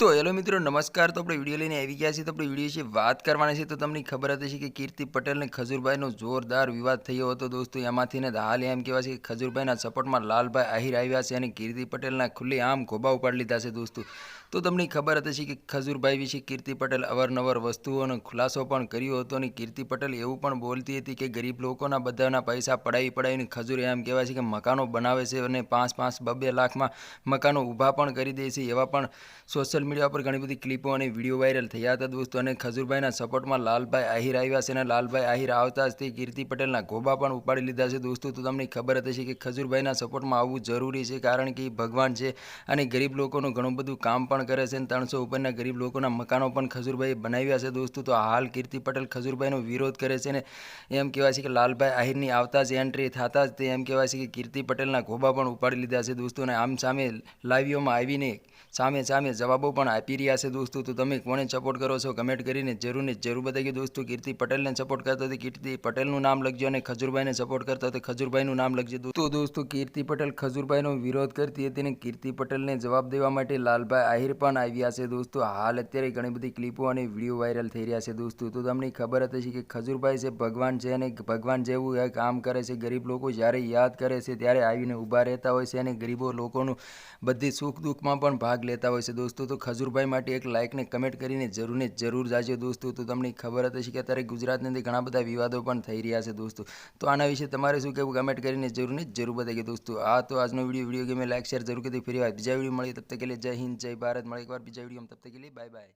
તો હેલો મિત્રો, નમસ્કાર. તો આપણે વીડિયો લઈને આવી ગયા છીએ. તો આપણે વીડિયો વિશે વાત કરવાની છે તો તમને ખબર હતી છે કે કીર્તિ પટેલ અને ખજૂરભાઈનો જોરદાર વિવાદ થયો હતો. દોસ્તો, એમાંથી ને હાલ એમ કહેવાય છે કે ખજુરભાઈના સપોર્ટમાં લાલભાઈ આહિર આવ્યા છે અને કીર્તિ પટેલના ખુલ્લી આમ ખોબા ઉપાડી લીધા છે દોસ્તો. તો તમને ખબર હતી કે ખજૂરભાઈ વિશે કીર્તિ પટેલ અવારનવાર વસ્તુઓનો ખુલાસો પણ કર્યો હતો અને કીર્તિ પટેલ એવું પણ બોલતી હતી કે ગરીબ લોકોના બધાના પૈસા પડાવી પડાવીને ખજૂર એમ કહેવાય છે કે મકાનો બનાવે છે અને પાંચ પાંચ બબે લાખમાં મકાનો ઊભા પણ કરી દે છે. એવા પણ સોશિયલ મીડિયા પર ઘણી બધી ક્લિપો અને વીડિયો વાયરલ થયા હતા દોસ્તો. અને ખજૂરભાઈના સપોર્ટમાં લાલભાઈ આહિર આવ્યા છે અને લાલભાઈ આહિર આવતા જ તે કીર્તિ પટેલના ગોબા પણ ઉપાડી લીધા છે દોસ્તો. તો તમને ખબર હતી કે ખજૂરભાઈના સપોર્ટમાં આવવું જરૂરી છે કારણ કે ભગવાન છે અને ગરીબ લોકોનું ઘણું બધું કામ પણ કરે છે અને ત્રણસો ઉપરના ગરીબ લોકોના મકાનો પણ ખજુરભાઈ બનાવ્યા છે. દોસ્તો, તો હાલ કીર્તિ પટેલ ખજૂરભાઈનો વિરોધ કરે છે ને એમ કહેવાય છે કે લાલભાઈ આહિરની આવતા જ એન્ટ્રી થતા જ તે એમ કહેવાય છે કે કીર્તિ પટેલના ગોબા પણ ઉપાડી લીધા છે. દોસ્તો, અને આમ સામે લાઈવીઓમાં આવીને સામે સામે જવાબો પણ આપી રહ્યા છે. દોસ્તો, તો તમે કોને સપોર્ટ કરો છો? કમેન્ટ કરીને જરૂર ને જરૂર બતાવી દોસ્તો, કીર્તિ પટેલને સપોર્ટ કરતો હતી કીર્તિ પટેલનું નામ લખજો અને ખજૂરભાઈને સપોર્ટ કરતો તો ખજૂરભાઈનું નામ લખજો. દોસ્તો દોસ્તો, કીર્તિ પટેલ ખજૂરભાઈનો વિરોધ કરતી હતી અને કીર્તિ પટેલને જવાબ દેવા માટે લાલભાઈ આહિર પણ આવ્યા છે દોસ્તો. હાલ અત્યારે ઘણી બધી ક્લિપો અને વીડિયો વાયરલ થઈ રહ્યા છે દોસ્તો. તો તમને ખબર હતી કે ખજૂરભાઈ છે ભગવાન છે અને ભગવાન જેવું કામ કરે છે. ગરીબ લોકો જ્યારે યાદ કરે છે ત્યારે આવીને ઊભા રહેતા હોય છે અને ગરીબો લોકોનું બધી સુખ દુઃખમાં પણ ભાગ લેતા હોય છે દોસ્તો. તો ખજૂરભાઈ માટે એક લાઇકને કમેન્ટ કરીને જરૂરને જરૂર જાજો દોસ્તો. તો તમને ખબર હતી કે અત્યારે ગુજરાતની અંદર ઘણા બધા વિવાદો પણ થઈ રહ્યા છે દોસ્તો. તો આના વિશે તમારે શું કહેવું કમેન્ટ કરીને જરૂર ને જરૂર બતાવીએ દોસ્તો. આ તો આજનો વીડિયો વીડિયો ગમે લાઇક શેર જરૂર કરી ફરી બીજા વીડિયો મળી તબ તક જય હિન્દ, જય ભારત. મળે. એકવાર બીજા વિડીયોમાં તબ તક કે लिए બાય બાય.